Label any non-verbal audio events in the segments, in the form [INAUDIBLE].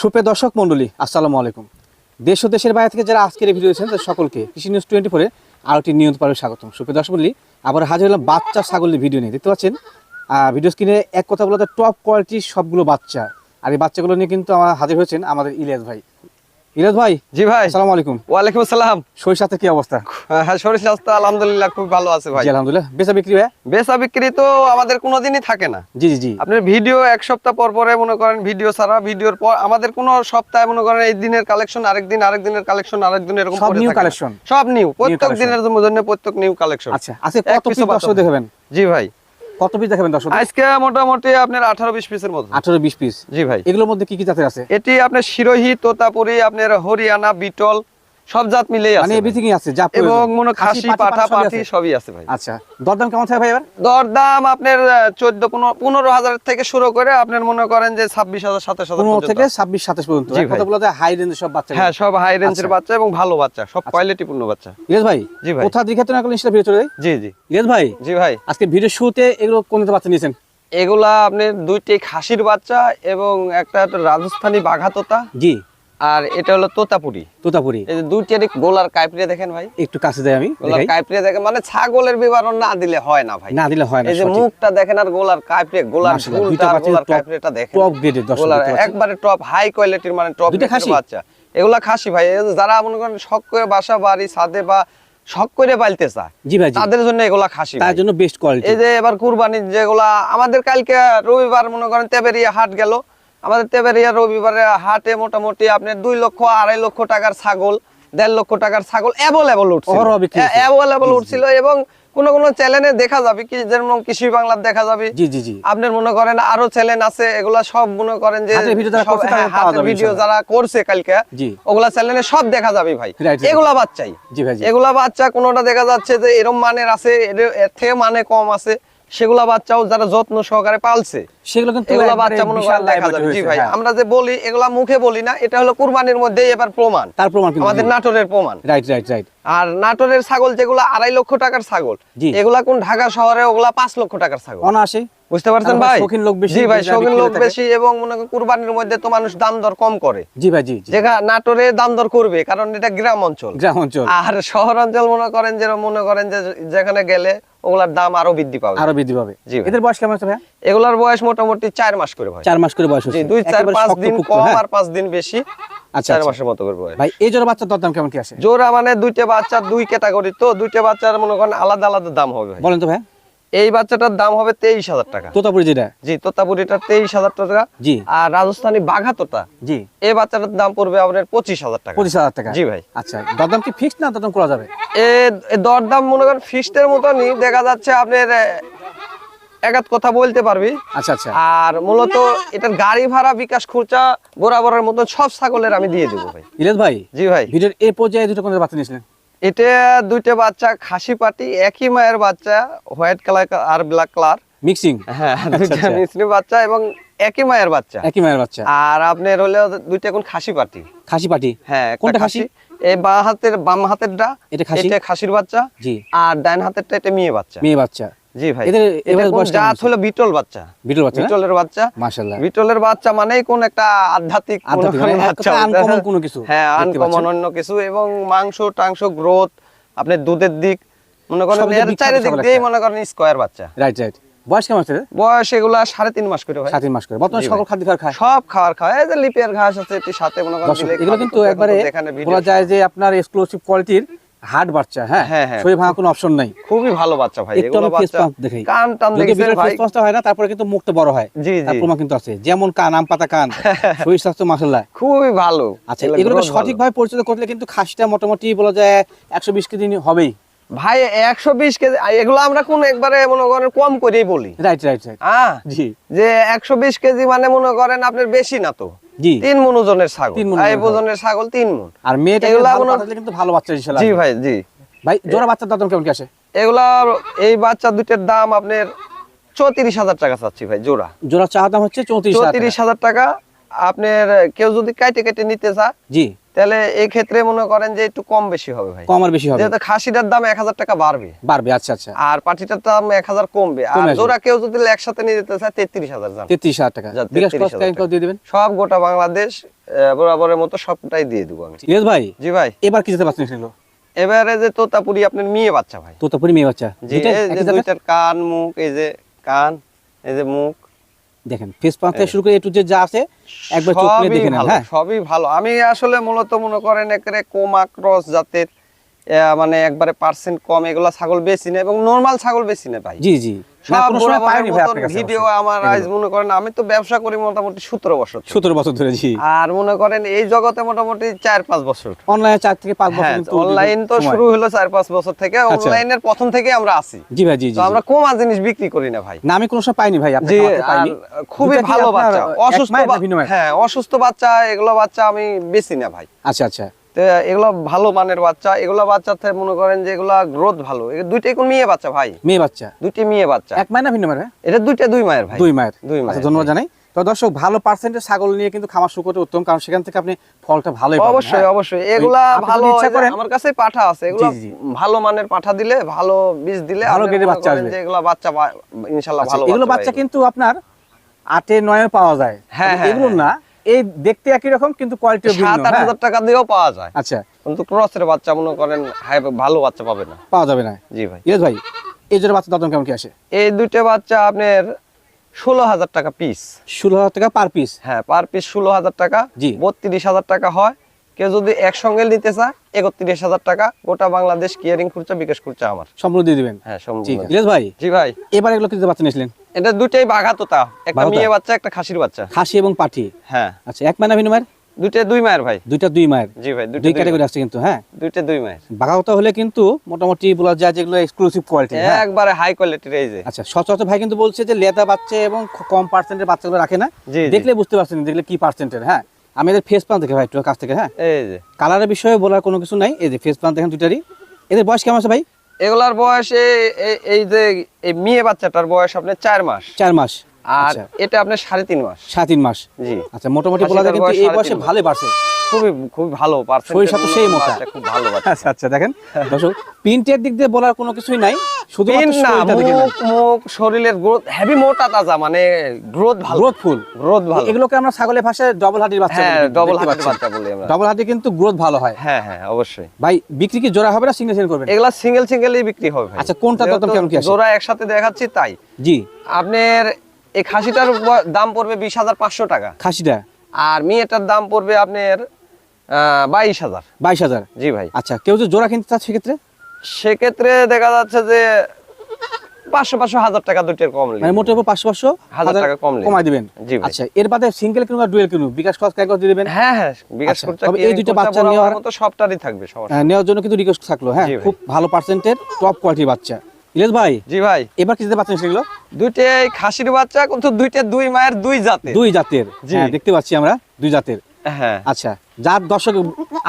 সুপ্রিয় দর্শক মন্ডলী আসসালামু আলাইকুম। দেশ ও দেশের বাইরে থেকে যারা আজকের ভিডিও দেখছেন, তাদের সকলকে কৃষি নিউজ টোয়েন্টি ফোরে আরও একটি নিয়মিত পারে স্বাগতম। সুপ্রিয় দর্শক মণ্ডলী, আবার হাজির হলাম বাচ্চা ছাগলের ভিডিও নিয়ে। দেখতে পাচ্ছেন ভিডিও স্ক্রিনে এক কথা বলতে টপ কোয়ালিটির সবগুলো বাচ্চা। আর এই বাচ্চাগুলো নিয়ে কিন্তু আমার হাজির হয়েছেন আমাদের ইলিয়াস ভাই। ইলিয়াস ভাই জি ভাই। আসসালামু আলাইকুম। ওয়ালাইকুম আসসালাম। শরীর কি অবস্থা? হ্যাঁ শরীর স্বাস্থ্য আলহামদুলিল্লাহ খুব ভালো আছে ভাই। আলহামদুলিল্লাহ। বেচা বিক্রি ভাই বেচা বিক্রি তো আমাদের কোনোদিনই থাকে না। জি জি জি। আপনার ভিডিও এক সপ্তাহ পর পরে মনে করেন ভিডিও ছাড়া ভিডিওর পর আমাদের কোনো সপ্তাহে মনে করেন এই দিনের কালেকশন আরেক দিন আরেক দিনের কালেকশন আরেক দিন এরকম সব পড়ে new থাকে না। collection? সব নিউ প্রত্যেক দিনের জন্য প্রত্যেক নিউ কালেকশন আচ্ছা আজকে কত পিস। দেখাবেন জি ভাই। কত পিস দেখাবেন দর্শক? আজকে মোটামুটি আপনার আঠারো বিশ পিসের মতো আঠারো বিশ পিস জি ভাই। এগুলোর মধ্যে কি কি জাতের আছে? এটি আপনার শিরোহী তোতাপুরি আপনার হরিয়ানা বিটল সব জাত মিলেই মানে আছে এভরিথিং আছে যা এবং মনে খাসি পাঠা পাঠি সবই আছে ভাই। আচ্ছা দরদাম কেমন থাকে ভাই এবার? দরদাম আপনার চোদ্দ পনেরো হাজার থেকে শুরু করে আপনার মনে করেন যে ছাব্বিশ হাজার সাতাশ হাজার পনেরো পর্যন্ত। থেকে ছাব্বিশ সাতাশ পর্যন্ত। বলা যায় হাই রেঞ্জের সব বাচ্চা হ্যাঁ সব হাই রেঞ্জের আচ্ছা। বাচ্চা এবং ভালো বাচ্চা সব কোয়ালিটি পূর্ণ বাচ্চা। ইয়েস ভাই জি ভাই। কোথা দিকে তো না করলে সেটা ভিডিও চলে জি জি। ইয়েস ভাই। জি ভাই। আজকে ভিডিও শুতে এগুলো কোন বাচ্চা নিয়েছেন? এগুলা আপনার দুইটি খাসির বাচ্চা এবং একটা রাজস্থানী বাঘাতোতা। জি। আর এটা হলো তোতাপুরি। তোতাপুরি। এই যে দুইটারই গোলার কাইপড়ে দেখেন ভাই। একটু কাছে যাই আমি গোলার দেখাই। দেখেন মানে ছাগলের বিবরণ না দিলে হয় না ভাই। না দিলে হয় না এই যে মুখটা দেখেন আর গোলার কাইপড়ে গোলার দুইটা গোলার top- দেখেন। grade এর গোলার একবারে টপ হাই কোয়ালিটির মানে টপ খাসি? বাচ্চা। এগুলা খাসি ভাই যারা মনে করেন শখ করে বাসা বাড়ি ছাদে বা শখ করে পালতে চায় জি ভাই তাদের জন্য এগুলা খাসি তার জন্য বেস্ট কোয়ালিটি এই যে এবার কুরবানির যেগুলা আমাদের কালকে রবিবার মনে করেন তেবেরিয়া হাট গেল আমাদের তেবেরিয়া রবিবারে হাটে মোটামুটি আপনার দুই লক্ষ আড়াই লক্ষ টাকার ছাগল দেড় লক্ষ টাকার ছাগল অ্যাভেলেবল উঠছিল। অ্যাভেলেবল। উঠছিল এবং কোন কোন চ্যানেলে দেখা যাবে কি যেমন কৃষি বাংলার দেখা যাবে জি জি জি আপনার মনে করেন আরও চ্যানেল আছে এগুলা সব মনে করেন যে ভিডিও যারা করছে তাদের হ্যাঁ। যারা করছে কালকে ওগুলা চ্যানেলে সব দেখা যাবে ভাই. এগুলা বাচ্চাই এগুলা বাচ্চা কোনটা দেখা যাচ্ছে যে এরম মানের আছে এর থেকে মানে কম আছে সেগুলা বাচ্চাও যারা যত্ন সহকারে পালছে সেগুলো কিন্তু এগুলা বাচ্চা মনে করেন দেখা যাবে। জি ভাই হ্যাঁ। আমরা যে বলি এগুলা মুখে বলি না এটা হলো কুরবানির মধ্যে এবার প্রমাণ। তার প্রমাণ আমাদের নাটোরের প্রমাণ। রাইট রাইট রাইট আর নাটোরের ছাগল যেগুলো আড়াই লক্ষ টাকার ছাগল এগুলা কোন ঢাকা শহরে ওগুলা পাঁচ লক্ষ টাকার ছাগল। অনায়াসে বুঝতে পারছেন ভাই? শৌখিন লোক বেশি, জি ভাই শৌখিন লোক বেশি এবং মনে করেন কুরবানির মধ্যে তো মানুষ দাম দর কম করে। জি ভাই জি যেখানে নাটোরে দাম দর করবে কারণ এটা গ্রাম অঞ্চল। গ্রাম অঞ্চল। আর শহর অঞ্চল মনে করেন যে মনে করেন যে যেখানে গেলে ওগুলার দাম আরও বৃদ্ধি পাবে। আরও বৃদ্ধি পাবে। জি এদের বয়স কেমন ভাই এগুলার বয়স মোটামুটি চার মাস করে ভাই চার মাস করে বয়স জি হচ্ছে দুই চার একেবারে পাঁচ শক্ত দিন কম হ্যাঁ? আর পাঁচ দিন বেশি আচ্ছা, চার আচ্ছা। মাসের মতো করে বয়স। ভাই এই জোড়া বাচ্চার দরদাম কেমন কি আছে? জোড়া মানে দুইটা বাচ্চা দুই ক্যাটাগরি তো দুইটা বাচ্চার মনে করেন আলাদা আলাদা দাম হবে ভাই। বলেন তো ভাই এই বাচ্চাটার দাম হবে তেইশ হাজার টাকা। তোতাপুরি যেটা জি তোতাপুরিটার তেইশ হাজার টাকা জি। আর রাজস্থানী বাঘা তোতা জি। এই বাচ্চাটার দাম পড়বে আপনার পঁচিশ হাজার টাকা। পঁচিশ হাজার টাকা? জি ভাই। আচ্ছা দরদাম কি ফিক্সড না দরদাম করা যাবে? এ দরদাম মনে করেন ফিস্টের মতনই দেখা যাচ্ছে আপনার একাত কথা বলতে পারবি। আচ্ছা আচ্ছা। আর মূলত এটার গাড়ি ভাড়া বিকাশ খরচা বরাবরের মতো সব ছাগলের আমি দিয়ে দেবো ভাই। ইলেশ ভাই জি ভাই। ভিডিওর এই পর্যায়ে দুটো কোন বাচ্চা নিয়েছিলেন। এটা দুইটা বাচ্চা খাসি পাটি একই মায়ের বাচ্চা হোয়াইট কালার আর ব্ল্যাক কালার। মিক্সিং? হ্যাঁ দুইটা আচ্ছা। মিশ্রি বাচ্চা এবং একই মায়ের বাচ্চা। একই মায়ের বাচ্চা। আর আপনার হলে দুইটা এখন খাসি পাটি। খাসি পাটি? হ্যাঁ কোনটা খাসি? এই বাঁ হাতের বাম হাতেরটা এটা খাসি? এটা খাসির বাচ্চা। জি। আর ডান হাতেরটা এটা মেয়ে বাচ্চা। মেয়ে বাচ্চা। জি ভাই। এদের এটা এভারেজ কোন বয়স কেমন জাত হলো বিটল বাচ্চা। বিটল বাচ্চা বিটলের বাচ্চা। মাশাআল্লাহ। বিটলের বাচ্চা মানেই কোন একটা আধ্যাত্মিক কোনো আধ্যাত্মিক, কোনো মানে বাচ্চা। হয়। কোনো কিছু। হ্যাঁ আনকমন অন্য কিছু এবং মাংস টাংস গ্রোথ আপনার দুধের দিক মনে করেন এর চারিদিক সবার মনে করেন স্কোয়ার বাচ্চা। রাইট রাইট বয়স কেমন আছে? বয়স এগুলা সাড়ে তিন মাস করে ভাই। সাত তিন মাস করে। বর্তমানে সকল খাদ্য খাবার খায়? সব এই যে লিপিয়ার ঘাস আছে সাথে মনে করেন এগুলো কিন্তু একবারে তো যেখানে video বলা যায় যে আপনার এক্সক্লুসিভ কোয়ালিটির হার্ড বাচ্চা হ্যাঁ? হ্যাঁ, হ্যাঁ। শরীর ভাঙা কোনো অপশন নাই। খুবই ভালো বাচ্চা ভাই এগুলো বাচ্চা দেখাই। কান টান দেখেছেন ভাই? ফেস হয় না তারপরে কিন্তু মুখটা বড় হয়। জি জি। প্রমাণ কিন্তু আছে। যেমন কান আম পাতা কান শরীর স্বাস্থ্য মাসাল্লাহ। খুবই ভালো। আচ্ছা এগুলোকে ভালো। সঠিকভাবে পরিচালনা করলে কিন্তু খাসিটা মোটামুটি বলা যায় একশো বিশ কেজি হবেই। ভাই একশো বিশ কেজি এগুলো আমরা কোন একবারে মনে করেন কম করেই বলি। Right right right. হ্যাঁ? জি। যে একশো বিশ কেজি মানে মনে করেন আপনার বেশি না তো। তিন মন ওজনের ছাগল। তিন ওজনের ওজনের ছাগল তিন মন। আর মেয়েটা এগুলা ভালো কোনো- পাঠালে কিন্তু ভালো বাচ্চা ইনশাআল্লাহ জি ভাই জি। ভাই জোড়া বাচ্চার দাম কেমন কি আসে? এগুলা এই বাচ্চা দুইটার দাম আপনার চৌত্রিশ হাজার টাকা চাচ্ছি ভাই জোড়া। জোড়া দাম হচ্ছে চৌত্রিশ হাজার টাকা। আপনার কেউ যদি কাইটে কেটে নিতে চায় জি। তাহলে এই ক্ষেত্রে মনে করেন যে একটু কম বেশি হবে ভাই। কম আর বেশি হবে। যেহেতু খাসিটার দাম এক হাজার টাকা বাড়বে। বাড়বে আচ্ছা আচ্ছা। আর পাটিটার দাম এক হাজার কমবে। আর জোড়া কেউ যদি একসাথে নিয়ে যেতে চায় তেত্রিশ হাজার জান। তেত্রিশ হাজার টাকা। বিকাশ 33,000 কাহিনী টাকা। দিয়ে দিবেন? সব গোটা বাংলাদেশ বরাবরের মতো সবটাই দিয়ে দেবো আমি। ইলিয়াস ভাই জি ভাই। এবার কি যেতে পারছেন এগুলো এবারে যে তোতাপুরি আপনার মেয়ে বাচ্চা ভাই। তোতাপুরি মেয়ে বাচ্চা। জি? দুইটার কান মুখ এই যে কান এই যে মুখ। দেখেন ফেস পাঁচ থেকে শুরু করে একটু যে যা আছে একবার চোখ খুলে দেখেন দেখে নেন হ্যাঁ। সবই ভালো। আমি আসলে মূলত মনে করেন একরে কোমা ক্রস জাতের মানে একবারে পার্সেন্ট কম এগুলা ছাগল বেশি না এবং নরমাল ছাগল বেশি না ভাই। জি জি। না, সব কোনো সময় বরাবরের পাইনি ভাই মতন আপনার কাছে ভিডিও আমার আজ মনে করেন আমি তো ব্যবসা করি মোটামুটি সতেরো বছর সতেরো বছর ধরে জি। আর মনে করেন এই জগতে মোটামুটি চার পাঁচ বছর। অনলাইনে চার থেকে পাঁচ বছর হ্যাঁ অনলাইন তো শুরু হলো চার পাঁচ বছর থেকে আচ্ছা। অনলাইনের প্রথম থেকে আমরা আছি। জি ভাই জি জি আমরা কমা জিনিস বিক্রি করি না ভাই। না আমি কোনো সময় পাইনি ভাই জি খুবই ভালো বাচ্চা। অসুস্থ? হ্যাঁ অসুস্থ বাচ্চা এগুলো বাচ্চা আমি বেশি না ভাই। আচ্ছা আচ্ছা। তো এগুলো ভালো মানের বাচ্চা এগুলো বাচ্চা মনে করেন যে এগুলা গ্রোথ ভালো। দুইটাই কোন মেয়ে বাচ্চা ভাই? মেয়ে বাচ্চা। দুইটি মেয়ে বাচ্চা। এক মায়ের না ভিন্ন মায়ের হ্যাঁ? এটা দুইটা দুই মায়ের ভাই। দুই মায়ের। দুই আচ্ছা মায়ের ধন্যবাদ জানাই। তো দর্শক ভালো পার্সেন্টের ছাগল নিয়ে কিন্তু খামার শুরু করতে উত্তম কারণ সেখান থেকে আপনি ফলটা ভালোই অবশ্যই হ্যাঁ? অবশ্যই। এগুলা ভালো আমার কাছে পাঠা আছে। এগুলা। ভালো মানের পাঠা দিলে ভালো বীজ দিলে ভালো গ্রেডের বাচ্চা আসবে। এগুলা বাচ্চা ইনশাআল্লাহ আচ্ছা, ভালো এগুলো বাচ্চা কিন্তু আপনার আটে নয়ে পাওয়া যায়। হ্যাঁ, হ্যাঁ, এগুলো হ্যাঁ। না এই দেখতে একই রকম কিন্তু কোয়ালিটিও ভিন্ন সাত আট হ্যাঁ? হাজার টাকা দিয়েও পাওয়া যায়। আচ্ছা। কিন্তু ক্রসের বাচ্চা মনে করেন হাই ভালো বাচ্চা পাবে না। পাওয়া যাবে না। জি ভাই। ইয়েস ভাই এই জোড়া বাচ্চা দাম কেমন কি আসে? এই দুইটা বাচ্চা আপনার ষোলো হাজার টাকা পিস ষোলো হাজার টাকা পার পিস হ্যাঁ পার পিস ষোলো হাজার টাকা জি। বত্রিশ হাজার টাকা হয়। কেউ যদি একসঙ্গে নিতে চায় একত্রিশ হাজার টাকা গোটা বাংলাদেশ কিয়ারিং খুরচা বিকাশ খুরচা আমার। সম্পূর্ণ দিয়ে দিবেন? হ্যাঁ সম্পূর্ণ ভাই জি ভাই। এবার এগুলো কিন্তু বাচ্চা নিয়েছিলেন? এটা দুইটাই বাঘাতোতা একটা মেয়ে বাচ্চা একটা খাসির বাচ্চা। খাসি এবং পাঠি? হ্যাঁ। আচ্ছা এক মায়ের না ভিন্ন মায়ের? দুইটা দুই মায়ের ভাই। দুইটা দুই মায়ের? জি ভাই দুই ক্যাটাগরি। আসছে কিন্তু হ্যাঁ? দুইটা দুই মায়ের। বাঘাওতা হলে কিন্তু মোটামুটি বলা যায় যেগুলো এক্সক্লুসিভ কোয়ালিটি হ্যাঁ? একবারে হাই কোয়ালিটির এই যে। আচ্ছা সচরাচর ভাই কিন্তু বলছে যে লেদা বাচ্চা এবং কম পার্সেন্টের বাচ্চাগুলো রাখে না। দেখলে বুঝতে পারছেন দেখলে কি পার্সেন্টের হ্যাঁ? আমি এদের ফেস প্লান দেখে ভাই একটু কাছ থেকে হ্যাঁ? এই যে। কালারের বিষয়ে বলার কোনো কিছু নাই। এই যে ফেস প্লান দেখেন দুইটারই। এদের বয়স কেমন আছে ভাই? এগুলার বয়স এই- যে এই মেয়ে বাচ্চাটার বয়স আপনার চার মাস। চার মাস। আর আচ্ছা। এটা আপনার সাড়ে তিন মাস। সাড়ে তিন মাস। জি। আচ্ছা মোটামুটি বলা যায় কিন্তু এই বয়সে ভালো বাড়ছে। খুবই খুবই ভালো সেই মোটা। খুব ভালো আচ্ছা আচ্ছা দেখেন দর্শক প্রিন্টের দিক দিয়ে বলার কোনো কিছুই নাই শুধু মুখ মুখ শরীরের গ্রোথ হেভি মোটা তাজা মানে গ্রোথ ভালো। গ্রোথফুল গ্রোথ ভালো। এগুলোকে আমরা ছাগলের ভাষায় ডবল বাচ্চা হ্যাঁ ডবল বাচ্চা বলি আমরা। ডবল কিন্তু গ্রোথ ভালো হয়। হ্যাঁ হ্যাঁ অবশ্যই। ভাই বিক্রি কি জোড়া হবে না সিঙ্গেল সিঙ্গেল করবেন? এগুলা সিঙ্গেল সিঙ্গেলই বিক্রি হবে ভাই। আচ্ছা, কোনটা কেমন কি আছে? জোড়া একসাথে দেখাচ্ছি তাই। জি। আপনার এই খাসিটার দাম পড়বে বিশ হাজার পাঁচশো টাকা। খাসিটা? আর মেয়েটার দাম পড়বে আপনার বাইশ হাজার। বাইশ হাজার। জি ভাই। আচ্ছা কেউ যদি জোড়া কিনতে চাচ্ছে সেক্ষেত্রে? সেক্ষেত্রে দেখা যাচ্ছে যে পাঁচশো পাঁচশো হাজার টাকা কম মানে লিখবে। মোটের উপর পাঁচশো পাঁচশো হাজার টাকা কম কমাই দিবেন? জি আচ্ছা এর বাদে সিঙ্গেল কিনুন আর ডুয়েল কিনুন। বিকাশ খরচ দিয়ে দেবেন? হ্যাঁ হ্যাঁ বিকাশ আচ্ছা, খরচা তবে এই খরচা বাচ্চা নেওয়ার- মতো সবটারই থাকবে সমস্যা নেওয়ার জন্য কিন্তু রিকোয়েস্ট থাকল হ্যাঁ খুব ভালো পার্সেন্টের টপ কোয়ালিটির বাচ্চা। ইলেশ ভাই জি ভাই। এবার কি দিতে পারছেন সেগুলো দুইটাই খাসির বাচ্চা কিন্তু দুইটা দুই মায়ের দুই জাতে দুই জাতের। জি। হ্যাঁ দেখতে পাচ্ছি আমরা দুই জাতের। হ্যাঁ। আচ্ছা যার দর্শক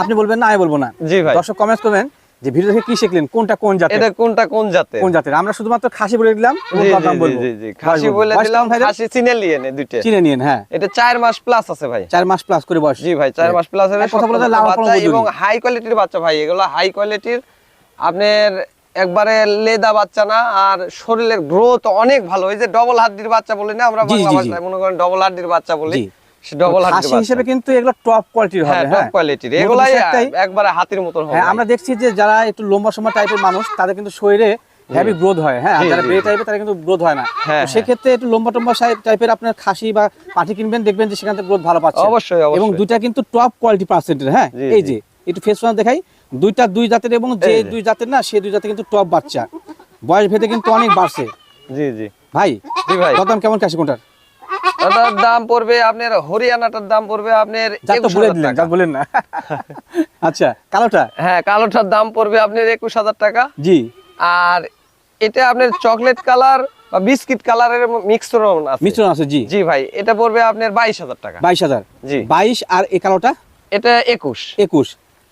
আপনি বলবেন না আমি বলব না। জি ভাই। দর্শক কমেন্ট করবেন যে ভিডিও দেখে কি শিখলেন কোনটা কোন জাতের? এটা কোনটা কোন জাতে কোন জাতের? আমরা শুধুমাত্র খাসি বলে দিলাম জি, বলব। জি, জি, খাসি বলে দিলাম খাসি চিনে নিয়ে নে দুইটা। চিনে নিন হ্যাঁ। এটা চার মাস প্লাস আছে ভাই। চার মাস প্লাস করে বয়স। জি ভাই চার মাস প্লাস হবে কথা বলা যায়, সব লাল এবং হাই কোয়ালিটির বাচ্চা ভাই এগুলো হাই কোয়ালিটির আপনার একবারে লেদা বাচ্চা না আর শরীরের গ্রোথ অনেক ভালো। এই যে ডবল হাড্ডির বাচ্চা বলি না আমরা বাংলা। ভাষায় মনে করেন ডবল হাড্ডির বাচ্চা বলি। ডবল হাড্ডির হিসেবে কিন্তু এগুলো টপ কোয়ালিটির হ্যাঁ হবে টপ হ্যাঁ কোয়ালিটির এগুলাই একবারে হাতির মতন হবে। হ্যাঁ আমরা দেখছি যে যারা একটু লম্বা সময় টাইপের মানুষ তাদের কিন্তু শরীরে হেভি গ্রোথ হয় হ্যাঁ। যারা জি, বে টাইপের তারা কিন্তু গ্রোথ হয় না। সেক্ষেত্রে একটু লম্বা টম্বা টাইপের আপনার খাসি বা পাঠি কিনবেন দেখবেন যে সেখান থেকে গ্রোথ ভালো পাচ্ছে। অবশ্যই। এবং দুইটা কিন্তু টপ কোয়ালিটি পার্সেন্টের হ্যাঁ। এই যে একটু ফেস ওয়ান দেখাই। দুইটা দুই জাতের এবং যে দুই জাতের না সেই দুই জাতের কিন্তু টপ বাচ্চা। বয়স ভেদে কিন্তু অনেক বাড়ছে। জি জি। ভাই জি ভাই। কেমন কাশি কোনটার? ওটার দাম পড়বে আপনার হরিয়ানাটার দাম পড়বে আপনার যা তো 21,000 বলে দিলেন বলেন না। আচ্ছা কালোটা? হ্যাঁ কালোটার দাম পড়বে আপনার একুশ হাজার টাকা। জি। আর এটা আপনার চকলেট কালার বা বিস্কিট কালারের মিক্সরন আছে। মিশ্রণ আছে জি। জি ভাই এটা পড়বে আপনার বাইশ হাজার টাকা। বাইশ হাজার। জি। বাইশ আর এই কালোটা? এটা একুশ। একুশ।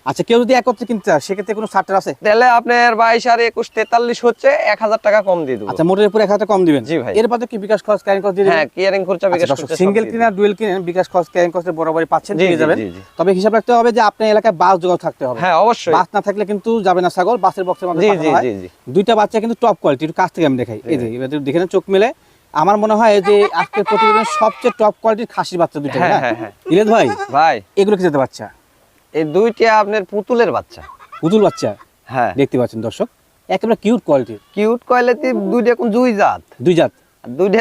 আচ্ছা কেউ যদি একত্রে কিনতে চায় সেক্ষেত্রে কোনো ছাড়টার আছে? তাহলে আপনার বাইশ আর একুশ তেতাল্লিশ হচ্ছে এক হাজার টাকা কম দিয়ে দেবো। আচ্ছা মোটের উপরে এক হাজার কম দিবেন? জি ভাই। এর বাদে কি বিকাশ খরচ ক্যারিং খরচ দিয়ে হ্যাঁ কিয়ারিং খরচা বিকাশ খরচা সিঙ্গেল দিয়ে কিনা ডুয়েল কিনেন বিকাশ খরচ ক্যারিং খরচ বরাবরই পাচ্ছেন পেয়ে যাবেন। তবে হিসাব রাখতে হবে যে আপনার এলাকায় বাস যোগাযোগ থাকতে হবে। হ্যাঁ অবশ্যই। বাস না থাকলে কিন্তু যাবে না ছাগল বাসের বক্সের মধ্যে জি জি জি দুইটা বাচ্চা কিন্তু টপ কোয়ালিটি একটু কাছ থেকে আমি দেখাই। এই যে এবার দেখে চোখ মেলে। আমার মনে হয় যে আজকের প্রতিবেদনের সবচেয়ে টপ কোয়ালিটির খাসির বাচ্চা দুইটা হ্যাঁ, হ্যাঁ হ্যাঁ, হ্যাঁ। ইলেদ ভাই ভাই। এগুলো কি যেতে বাচ্চা? এই দুইটা আপনার পুতুলের বাচ্চা। পুতুল বাচ্চা? হ্যাঁ। দেখতে পাচ্ছেন দর্শক একেবারে কিউট কোয়ালিটির কিউট কয়লাতে দুইটা কোন দুই জাত? দুই জাত। দুইটা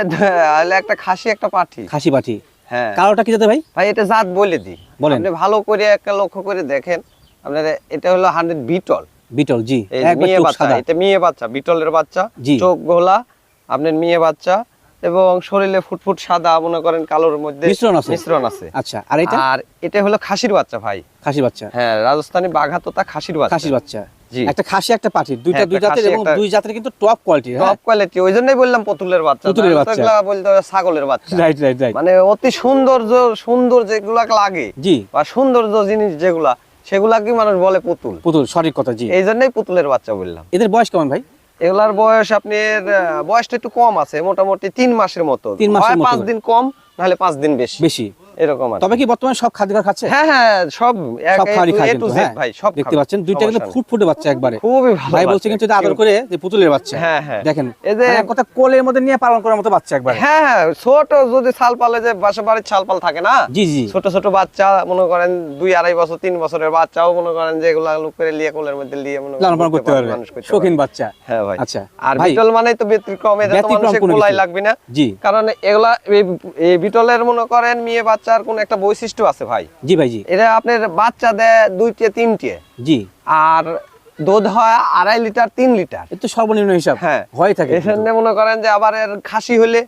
একটা খাসি একটা পাঠি। খাসি পাঠি। হ্যাঁ। কালোটা কি ভাই? ভাই এটা জাত বলে দিই। বলেন। আপনি ভালো করে একটা লক্ষ্য করে দেখেন। আপনার এটা হলো হান্ড্রেড বিটল। বিটল জি। মেয়ে বাচ্চা এটা মেয়ে বাচ্চা বিটলের বাচ্চা। চোখ গোলা আপনার মেয়ে বাচ্চা। এবং শরীরে ফুটফুট সাদা মনে করেন কালোর মধ্যে মিশ্রণ আছে। মিশ্রণ আছে। আচ্ছা আর এটা? আর এটা হলো খাসির বাচ্চা ভাই। খাসি বাচ্চা। হ্যাঁ রাজস্থানী বাঘাতোতা খাসির বাচ্চা। খাসির বাচ্চা। একটা খাসি একটা দুইটা হ্যাঁ, দুই একটা জাতের খাসি, এবং একটা- দুই জাতের কিন্তু টপ কোয়ালিটি হ্যাঁ? টপ কোয়ালিটি ওই জন্যই বললাম পুতুলের বাচ্চা। পুতুলের বাচ্চা। বলতে ছাগলের বাচ্চা। রাইট রাইট রাইট মানে অতি সৌন্দর্য সুন্দর যেগুলা লাগে জি। বা সৌন্দর্য জিনিস যেগুলা সেগুলা কি মানুষ বলে পুতুল? পুতুল সঠিক কথা জি। এই জন্যই পুতুলের বাচ্চা বললাম। এদের বয়স কেমন ভাই? এগুলার বয়স আপনার বয়সটা একটু কম আছে মোটামুটি তিন মাসের মতো তিন মাস মতো। পাঁচ দিন কম নাহলে পাঁচ দিন বেশি। বেশি। এরকম তবে কি বর্তমানে সব খাদ্য খাচ্ছে? হ্যাঁ হ্যাঁ সব সব A খাওয়ারই খায় কিন্তু হ্যাঁ। ভাই সব দেখতে পাচ্ছেন দুইটা কিন্তু। ফুটফুটে বাচ্চা একবারে। খুবই ভালো ভাই বলছে কিন্তু আদর করে যে পুতুলের বাচ্চা। হ্যাঁ, হ্যাঁ। দেখেন এই যে- কথা কোলের মধ্যে নিয়ে পালন করার মতো বাচ্চা একবারে। হ্যাঁ হ্যাঁ ছোট যদি ছাল পালে যে বাসা বাড়ির ছাল পাল থাকে না? জি জি। ছোট ছোট বাচ্চা মনে করেন দুই আড়াই বছর তিন বছরের বাচ্চাও মনে করেন যে এগুলা লোক করে লিয়ে কোলের মধ্যে লিয়ে মনে লালন পালন করতে পারবে। শৌখিন বাচ্চা। হ্যাঁ ভাই। আচ্ছা আর বিটল মানে তো ব্যতিক্রম এটা তো মানুষের কোলাই লাগবে না। জি। কারণ এগুলা এই- বিটলের মনে করেন মেয়ে বাচ্চার কোন একটা বৈশিষ্ট্য আছে ভাই? জি ভাই জি। এটা আপনার বাচ্চা দেয় দুইটে তিনটে? জি। আর দুধ হয় আড়াই লিটার তিন লিটার? এ তো সর্বনিম্ন হিসাব। হ্যাঁ। হয়ে থাকে এখানে মনে করেন যে আবার এর খাসি হলে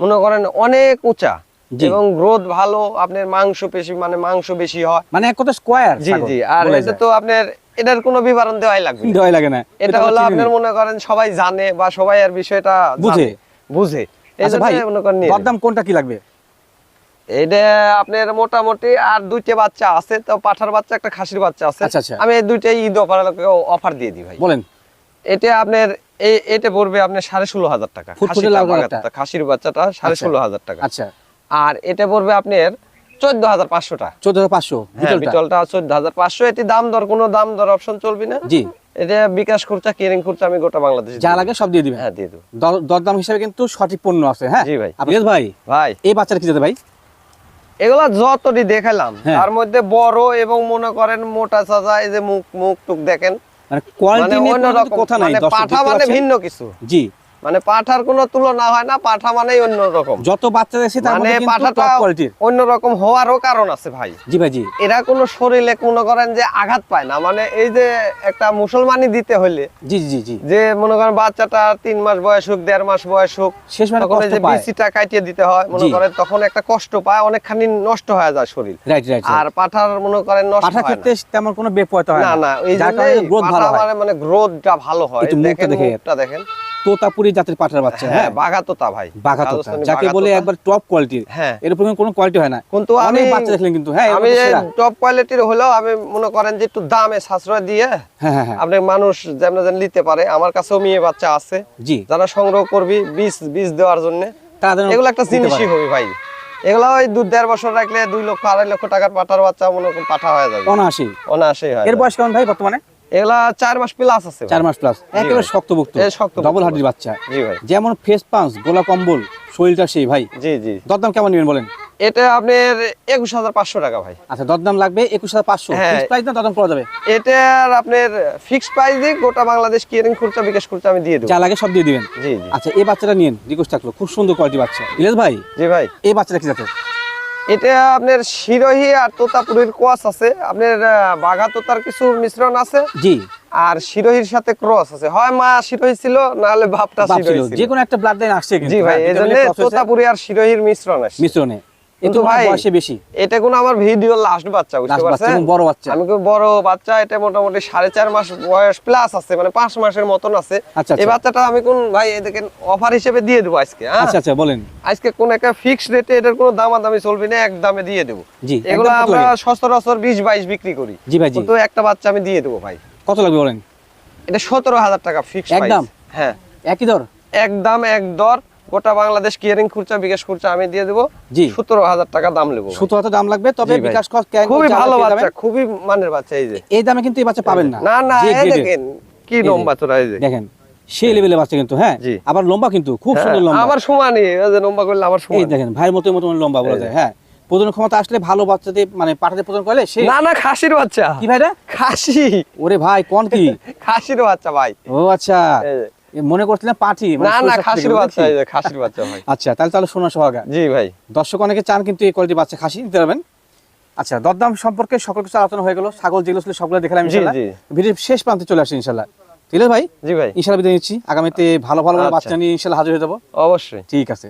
মনে করেন অনেক উঁচা এবং গ্রোথ ভালো আপনার মাংস বেশি মানে মাংস বেশি হয়। মানে এক কথা স্কোয়ার জি জি। আর এটা তো আপনার এটার কোনো বিবরণ দেওয়াই লাগবে দেওয়াই লাগে না। এটা হলো আপনার মনে করেন সবাই জানে বা সবাই আর বিষয়টা বুঝে। বুঝে। এই আচ্ছা জন্য ভাই মনে করেন দরদাম কোনটা কি লাগবে? এটা আপনার মোটামুটি আর দুইটা বাচ্চা আছে তো পাঠার বাচ্চা একটা খাসির বাচ্চা আছে। আচ্ছা, আচ্ছা। আমি এই দুইটাই ঈদ অফার অফার দিয়ে দিই ভাই। বলেন। এটা আপনার এটা পড়বে আপনার সাড়ে ষোলো হাজার টাকা। খাসির বাচ্চাটা সাড়ে আচ্ছা। ষোলো হাজার টাকা। আচ্ছা। আর এটা পড়বে আপনার চোদ্দ হাজার পাঁচশো টাকা। চোদ্দ হাজার পাঁচশো হ্যাঁ বিটলটা। চোদ্দ হাজার পাঁচশো। এটি দাম দর কোনো দাম দর অপশন চলবে না। জি। এটা বিকাশ খরচা কেরিং খরচা আমি গোটা বাংলাদেশে যা লাগে সব দিয়ে দিবেন। দেব। হ্যাঁ দিয়ে দেবো। দরদাম হিসাবে কিন্তু সঠিক পণ্য আছে হ্যাঁ? জি ভাই। ভাই ভাই। এই বাচ্চাটা কি যেতে ভাই? এগুলা যতটি দেখালাম হ্যাঁ। তার মধ্যে বড় এবং মনে করেন মোটা চাচা এই যে মুখ মুখ টুক দেখেন। মানে কোয়ালিটি মানে নিয়ে কথা নাই মানে পাঠা মানে ভিন্ন কিছু। জি। মানে পাঠার কোনো তুলনা হয় না পাঠা মানেই অন্যরকম যত বাচ্চা দেখছি মানে পাঠাটা অন্যরকম হওয়ারও কারণ আছে ভাই। জি ভাই জি। এরা কোনো শরীরে মনে করেন যে আঘাত পায় না মানে এই যে একটা মুসলমানি দিতে হলে জি জি জি। যে মনে করেন বাচ্চাটা তিন মাস বয়স হোক দেড় মাস বয়স হোক শেষ মানে তখন যে বিসিটা কাটিয়ে দিতে হয় মনে করেন তখন একটা কষ্ট পায় অনেকখানি নষ্ট হয়ে যায় শরীর। রাইট রাইট আর পাঠার মনে করেন নষ্ট হয় ক্ষেত্রে না তেমন কোনো বেপয়তা হয় না না। এই জন্য গ্রোথ ভালো হয়। মানে মানে গ্রোথটা ভালো হয়। দেখেন দেখেন। তোতাপুরি জাতের পাঠার বাচ্চা হ্যাঁ হ্যাঁ। বাঘাতোতা ভাই। বাঘাতোতা রাজস্থানী যাকে বলে একবার টপ কোয়ালিটির হ্যাঁ। এরকম কোনো কোয়ালিটি হয় না। কিন্তু আমি বাচ্চা দেখলেন কিন্তু হ্যাঁ আমি। টপ কোয়ালিটির হলেও আমি মনে করেন যে একটু দামে সাশ্রয় দিয়ে হ্যাঁ হ্যাঁ আপনি মানুষ যেমন যেন নিতে পারে আমার কাছেও মেয়ে বাচ্চা আছে। জি। যারা সংগ্রহ করবি বীজ বীজ দেওয়ার জন্য এগুলো একটা জিনিসই হবে ভাই। এগুলো ওই দু দেড় বছর রাখলে দুই লক্ষ আড়াই লক্ষ টাকার পাঠার বাচ্চা মনে পাঠা হয়ে যাবে। অনায়াসই। হয় এর বয়স কেমন ভাই বর্তমানে? এগুলা চার মাস প্লাস আছে। চার মাস প্লাস একেবারে শক্তভুক্ত শক্তপোক্ত ডবল বাচ্চা। জি ভাই। যেমন ফেস পাঁচ গোলা কম্বল শরীরটা সেই ভাই। জি জি। দরদাম কেমন নেবেন বলেন? এটা আপনার একুশ হাজার পাঁচশো টাকা ভাই। আচ্ছা দরদাম লাগবে একুশ হাজার পাঁচশো। হ্যাঁ। প্রাইস না দরদাম করা যাবে? এটার আপনার ফিক্স প্রাইস দিয়ে গোটা বাংলাদেশ কিয়ারিং খরচা বিকাশ খরচা আমি দিয়ে দেবো। যা লাগে সব দিয়ে দিবেন। জি জি। আচ্ছা এই বাচ্চাটা নিন রিকোয়েস্ট থাকল। খুব সুন্দর কোয়ালিটি বাচ্চা। ইলেশ ভাই? জি ভাই। এই বাচ্চাটা কি জাতের? এটা আপনার শিরোহী আর তোতাপুরির কোয়াস আছে। আপনার বাঘা তোতার কিছু মিশ্রণ আছে জি। আর শিরোহীর সাথে ক্রস আছে। হয় মা শিরোহী ছিল নাহলে বাপটা ভাবটা ছিল। যে কোনো একটা ব্লাড লাইন আসছে কিন্তু জি ভাই এজন্য এই জন্য vitamin এর process এ তোতাপুরি আর শিরোহীর মিশ্রণ আছে। মিশ্রণে। কিন্তু ভাই বয়সে বেশি। এটা কোনো আমার ভিডিও লাস্ট বাচ্চা বুঝতে পারছেন? বড় বাচ্চা। আমি বড় বাচ্চা এটা মোটামুটি সাড়ে চার মাস বয়স প্লাস আছে মানে পাঁচ মাসের মতন আছে। আচ্ছা, এই আচ্ছা। বাচ্চাটা আমি কোন ভাই এই দেখেন অফার হিসেবে দিয়ে দেবো আজকে হ্যাঁ? আচ্ছা আচ্ছা বলেন। আজকে কোন একটা ফিক্সড রেটে এটার কোনো দামাদামি চলবে না এক দামে দিয়ে দেবো। জি, এগুলো আমরা? সচরাচর বিশ বাইশ বিক্রি করি। জি ভাই কিন্তু একটা বাচ্চা আমি দিয়ে দেবো ভাই। কত লাগবে বলেন? এটা সতেরো হাজার টাকা ফিক্সড একদম? হ্যাঁ। একই দর? একদম এক দর। গোটা বাংলাদেশ কিয়ারিং খুরচা বিকাশ খুরচা আমি দিয়ে দেবো। জি। সতেরো হাজার টাকা দাম নেব। সতেরো হাজার দাম লাগবে তবে বিকাশ খুবই ভালো বাচ্চা খুবই মানের বাচ্চা এই যে। এই দামে কিন্তু এই বাচ্চা পাবেন না। না না। দেখেন কি লম্বা তোরা এই যে। দেখেন সেই লেভেলের বাচ্চা কিন্তু হ্যাঁ? আবার লম্বা কিন্তু খুব হ্যাঁ, সুন্দর লম্বা। আমার সমানই এই যে লম্বা করলে আমার সমান। দেখেন ভাইয়ের মতো মতো লম্বা বলা যায় হ্যাঁ? প্রজন ক্ষমতা আসলে ভালো বাচ্চাদের মানে পাঠাতে প্রজন করলে সে না না খাসির বাচ্চা। কি ভাইটা? খাসি। ওরে ভাই কোন কি? [LAUGHS] খাসির বাচ্চা ভাই। ও আচ্ছা। মনে করছিলাম পাঠি মানে না না খাসির বাচ্চা এই যে খাসির বাচ্চা ভাই। আচ্ছা তাহলে তাহলে সোনা সোহাগা জি ভাই। দর্শক অনেকে চান কিন্তু এই কোয়ালিটি বাচ্চা খাসি নিতে পারবেন। আচ্ছা দরদাম সম্পর্কে সকল কিছু আলোচনা হয়ে গেল। ছাগল যেগুলো ছিল সবগুলো দেখলাম ইনশাআল্লাহ ভিডিও শেষ প্রান্তে চলে আসে ইনশাল্লাহ। ঠিক আছে ভাই? জি ভাই। ইনশাল্লাহ বিদায় নিচ্ছি। আগামীতে ভালো ভালো আচ্ছা। বাচ্চা নিয়ে ইনশাল্লাহ হাজির হয়ে যাব। অবশ্যই। ঠিক আছে।